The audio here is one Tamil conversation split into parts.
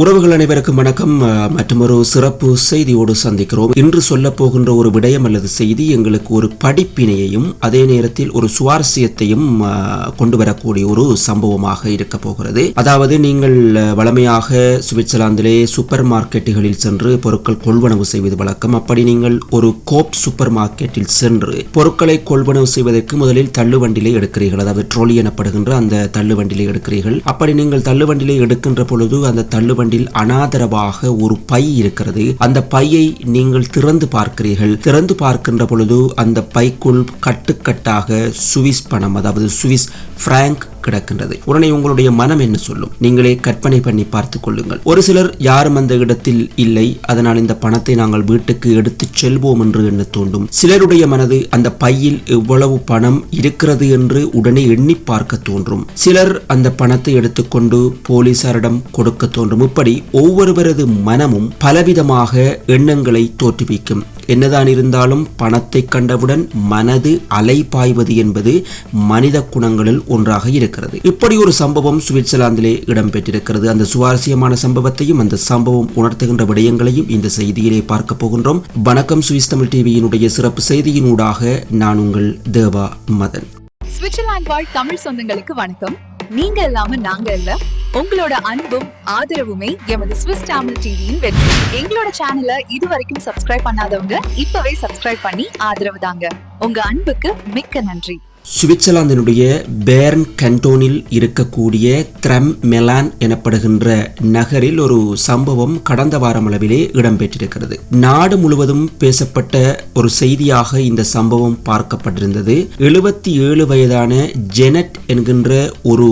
உறவுகள் அனைவருக்கும் வணக்கம். மற்றும் மற்றொரு சிறப்பு செய்தியோடு சந்திக்கிறோம். இன்று சொல்ல போகின்ற ஒரு விடயம் அல்லது செய்தி எங்களுக்கு ஒரு படிப்பினையையும் அதே நேரத்தில் ஒரு சுவாரஸ்யத்தையும் கொண்டு வரக்கூடிய ஒரு சம்பவமாக இருக்க போகிறது. அதாவது நீங்கள் வளமையாக வழமையாக சுவிட்சர்லாந்திலே சூப்பர் மார்க்கெட்டுகளில் சென்று பொருட்கள் கொள்வனவு செய்வது வழக்கம். அப்படி நீங்கள் ஒரு கோப் சூப்பர் மார்க்கெட்டில் சென்று பொருட்களை கொள்வனவு செய்வதற்கு முதலில் தள்ளுவண்டிலே எடுக்கிறீர்கள். அதாவது ட்ரோலி எனப்படுகின்ற அந்த தள்ளுவண்டிலே எடுக்கிறீர்கள். அப்படி நீங்கள் தள்ளுவண்டிலே எடுக்கின்ற பொழுது அந்த தள்ளுவண்டில் அனாதரவாக ஒரு பை இருக்கிறது. அந்த பையை நீங்கள் திறந்து பார்க்கிறீர்கள். திறந்து பார்க்கின்ற பொழுது அந்த பைக்குள் கட்டுக்கட்டாக சுவிஸ் பணம் அதாவது சுவிஸ் பிராங்க் கிடக்கின்றது. உடனே உங்களுடைய மனம் என்ன சொல்லும்? நீங்களே கற்பனை பண்ணி பார்த்துக் கொள்ளுங்கள். ஒரு சிலர் யாரும் அந்த இடத்தில் இல்லை. அதனால் இந்த பணத்தை நாங்கள் வீட்டுக்கு எடுத்துச் செல்வோம் என்று எண்ண தோன்றும். சிலருடைய மனது அந்த பையில் எவ்வளவு பணம் இருக்கிறது என்று உடனே எண்ணி பார்க்க தோன்றும். சிலர் அந்த பணத்தை எடுத்துக்கொண்டு போலீசாரிடம் கொடுக்க தோன்றும். இப்படி ஒவ்வொருவரது மனமும் பலவிதமாக எண்ணங்களை தோற்றுவிக்கும். என்னதான் இருந்தாலும் பணத்தை கண்டவுடன் மனது அலை பாய்வது என்பது மனித குணங்களில் ஒன்றாக இருக்கிறது. இப்படி ஒரு சம்பவம் சுவிட்சர்லாந்திலே இடம்பெற்றிருக்கிறது. அந்த சுவாரஸ்யமான சம்பவத்தையும் அந்த சம்பவம் உணர்த்துகின்ற விடயங்களையும் இந்த செய்தியிலே பார்க்க போகின்றோம். வணக்கம் சுவிஸ் தமிழ் டிவியினுடைய சிறப்பு செய்தியினூடாக நான் உங்கள் தேவா மதன். சுவிட்சர்லாந்து வாழ் தமிழ் சொந்தங்களுக்கு வணக்கம். நீங்க இல்லாம நாங்க இல்ல. உங்களோட அன்பும் ஆதரவுமே எமது ஸ்விஸ் தமிழ் டிவியின் வெற்றி. எங்களோட சேனலை இதுவரைக்கும் சப்ஸ்கிரைப் பண்ணாதவங்க இப்பவே சப்ஸ்கிரைப் பண்ணி ஆதரவு தாங்க. உங்க அன்புக்கு மிக்க நன்றி. சுவிட்சர்லாந்தினுடைய பேர்ன் கண்டோனில் இருக்கக்கூடிய த்ரம் மெலான் எனப்படுகின்ற நகரில் ஒரு சம்பவம் கடந்த வாரம் அளவிலே இடம்பெற்றிருக்கிறது. நாடு முழுவதும் பேசப்பட்ட ஒரு செய்தியாக இந்த சம்பவம் பார்க்கப்பட்டிருந்தது. எழுபத்தி ஏழு வயதான ஜெனட் என்கின்ற ஒரு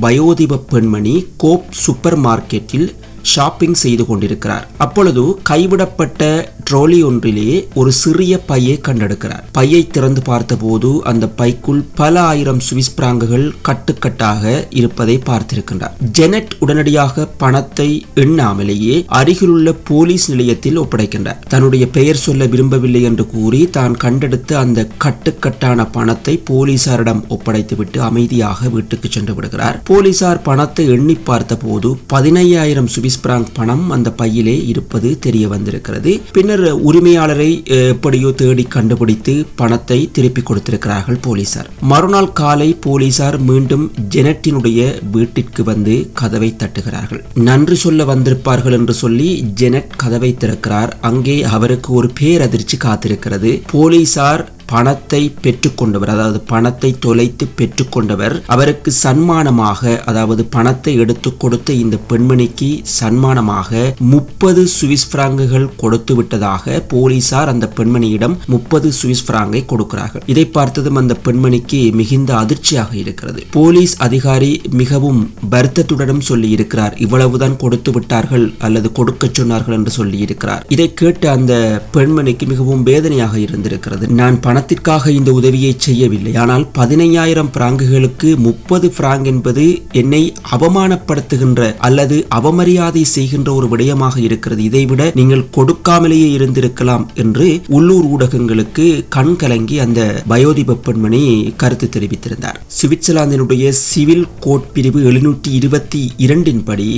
வயோதிப பெண்மணி கோப் சூப்பர் மார்க்கெட்டில் ஷாப்பிங் செய்து கொண்டிருக்கிறார். அப்பொழுது கைவிடப்பட்ட ட்ரோலி ஒன்றிலே ஒரு சிறிய பையை கண்டெடுக்கிறார். பையை திறந்து பார்த்தபோது அந்த பைக்குள் பல ஆயிரம் சுவிஸ் பிராங்குகள் கட்டுக்கட்டாக இருப்பதை பார்த்திருக்கின்றார். ஜெனட் உடனடியாக பணத்தை எண்ணாமலேயே அருகிலுள்ள போலீஸ் நிலையத்தில் ஒப்படைக்கின்றார். தன்னுடைய பெயர் சொல்ல விரும்பவில்லை என்று கூறி தான் கண்டெடுத்த அந்த கட்டுக்கட்டான பணத்தை போலீசாரிடம் ஒப்படைத்துவிட்டு அமைதியாக வீட்டுக்கு சென்று விடுகிறார். போலீசார் பணத்தை எண்ணி பார்த்தபோது பதினையாயிரம் சுவிஸ் பிராங்க் பணம் அந்த பையிலே இருப்பது தெரிய வந்திருக்கிறது. பின்னர் உரிமையாளரை எப்படியோ தேடி கண்டுபிடித்து பணத்தை திருப்பி கொடுத்திருக்கிறார்கள் போலீசார். மறுநாள் காலை போலீசார் மீண்டும் ஜெனட்டினுடைய வீட்டிற்கு வந்து கதவை தட்டுகிறார்கள். நன்றி சொல்ல வந்திருப்பார்கள் என்று சொல்லி ஜெனட் கதவை திறக்கிறார். அங்கே அவருக்கு ஒரு பேரதிர்ச்சி காத்திருக்கிறது. போலீசார் பணத்தை பெற்றுக்கொண்டவர் அதாவது பணத்தை தொலைத்து பெற்றுக்கொண்டவர் அவருக்கு சன்மானமாக அதாவது பணத்தை எடுத்து கொடுத்த இந்த பெண்மணிக்கு சன்மானமாக முப்பது சுவிஸ் பிராங்குகள் கொடுத்து விட்டதாக போலீசார் அந்த பெண்மணியிடம் முப்பது சுவிஸ் பிராங்கை கொடுக்கிறார்கள். இதை பார்த்ததும் அந்த பெண்மணிக்கு மிகுந்த அதிர்ச்சியாக இருக்கிறது. போலீஸ் அதிகாரி மிகவும் வருத்தத்துடனும் சொல்லி இருக்கிறார் இவ்வளவுதான் கொடுத்து விட்டார்கள் அல்லது கொடுக்க சொன்னார்கள் என்று சொல்லி இருக்கிறார் இதை கேட்டு அந்த பெண்மணிக்கு மிகவும் வேதனையாக இருந்திருக்கிறது. நான் பணத்திற்காக இந்த உதவியை செய்யவில்லை. ஆனால் பதினையாயிரம் பிராங்குகளுக்கு முப்பது பிராங்க் என்பது என்னை அவமானப்படுத்துகின்ற அல்லது அவமரியாதை செய்கின்ற ஒரு விடயமாக இருக்கிறது. இதைவிட நீங்கள் கொடுக்காமலேயே இருந்திருக்கலாம் என்று உள்ளூர் ஊடகங்களுக்கு கண் கலங்கி அந்த பயோதிப பெண்மணி கருத்து தெரிவித்திருந்தார். சுவிட்சர்லாந்தினுடைய சிவில் கோட் பிரிவு எழுநூற்றி இருபத்தி இரண்டின் படி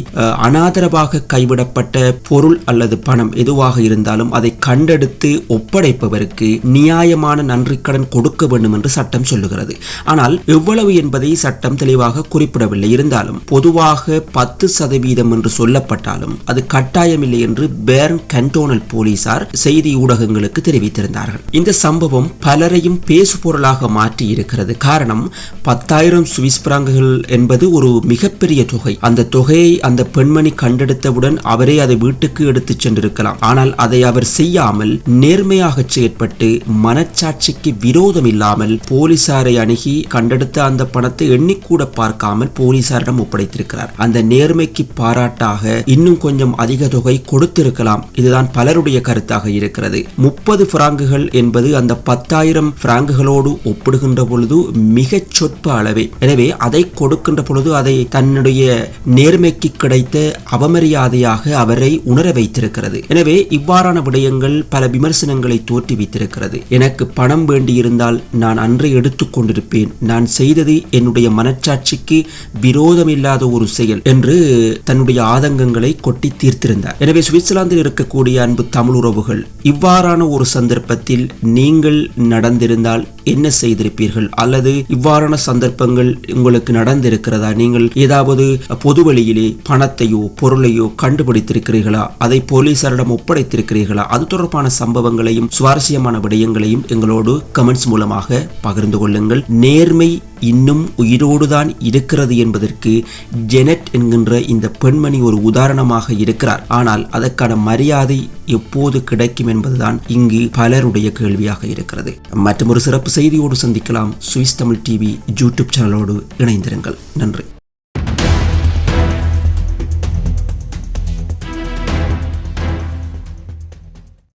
அனாதரவாக கைவிடப்பட்ட பொருள் அல்லது பணம் எதுவாக இருந்தாலும் அதை கண்டெடுத்து ஒப்படைப்பவருக்கு நியாயமான நன்றிக்கடன் கொடுக்க வேண்டும் என்று சட்டம் சொல்லுகிறது. ஆனால் எவ்வளவு என்பதை சட்டம் தெளிவாக குறிப்பிடவில்லை. இருந்தாலும் பொதுவாக பத்து சதவீதம் என்று சொல்லப்பட்டாலும் அது கட்டாயமில்லை என்று பேர்ன் கண்டோனல் போலீசார் செய்தி ஊடகங்களுக்கு தெரிவித்திருந்தார்கள். இந்த சம்பவம் பலரையும் பேசு பொருளாக மாற்றி இருக்கிறது காரணம் பத்தாயிரம் சுவிஸ் பிராங்குகள் என்பது ஒரு மிகப்பெரிய தொகை. அந்த தொகையை அந்த பெண்மணி கண்டெடுத்தவுடன் அவரே அதை வீட்டுக்கு எடுத்துச் சென்றிருக்கலாம். ஆனால் அதை அவர் செய்யாமல் நேர்மையாக செயற்பட்டு மனச்சாட்சி ஆட்சிக்கு விரோதம் இல்லாமல் போலீசாரை அணுகி கண்டெடுத்த அந்த பணத்தை எண்ணிக்கூட பார்க்காமல் போலீசாரிடம் ஒப்படைத்திருக்கிறார். அந்த நேர்மைக்கு பாராட்டாக இன்னும் கொஞ்சம் அதிக தொகை கொடுத்திருக்கலாம். இதுதான் பலருடைய கருத்தாக இருக்கிறது. முப்பது பிராங்குகள் என்பது அந்த பத்தாயிரம் பிராங்குகளோடு ஒப்பிடுகின்ற பொழுது மிகச் சொற்ப அளவே. எனவே அதை கொடுக்கின்ற பொழுது அதை தன்னுடைய நேர்மைக்கு கிடைத்த அவமரியாதையாக அவரை உணர வைத்திருக்கிறது. எனவே இவ்வாறான விடயங்கள் பல விமர்சனங்களை தோற்றுவித்திருக்கிறது. எனக்கு பணம் வேண்டியிருந்தால் நான் அன்றே எடுத்துக் கொண்டிருப்பேன். நான் செய்தது என்னுடைய மனச்சாட்சிக்கு விரோதமில்லாத ஒரு செயல் என்று தன்னுடைய ஆதங்கங்களை கொட்டி தீர்த்திருந்தார். எனவே சுவிட்சர்லாந்தில் இருக்கக்கூடிய அன்பு தமிழ் உறவுகள் இவ்வாறான ஒரு சந்தர்ப்பத்தில் நீங்கள் நடந்திருந்தால் என்ன செய்திருப்பீர்கள்? அல்லது இவ்வாறான சந்தர்ப்பங்கள் உங்களுக்கு நடந்திருக்கிறதா? நீங்கள் ஏதாவது பொது வழியிலே பணத்தையோ பொருளையோ கண்டுபிடித்திருக்கிறீர்களா? அதை போலீசாரிடம் ஒப்படைத்திருக்கிறீர்களா? அது தொடர்பான சம்பவங்களையும் சுவாரஸ்யமான விடயங்களையும் எங்களோடு கமெண்ட்ஸ் மூலமாக பகிர்ந்து கொள்ளுங்கள். நேர்மை இன்னும் உயிரோடுதான் இருக்கிறது என்பதற்கு ஜெனட் என்கின்ற இந்த பெண்மணி ஒரு உதாரணமாக இருக்கிறார். ஆனால் அதற்கான மரியாதை எப்போது கிடைக்கும் என்பதுதான் இங்கு பலருடைய கேள்வியாக இருக்கிறது. மற்றும் ஒரு சிறப்பு செய்தியோடு சந்திக்கலாம். சுவிஸ் தமிழ் டிவி யூடியூப் சேனலோடு இணைந்திருங்கள். நன்றி.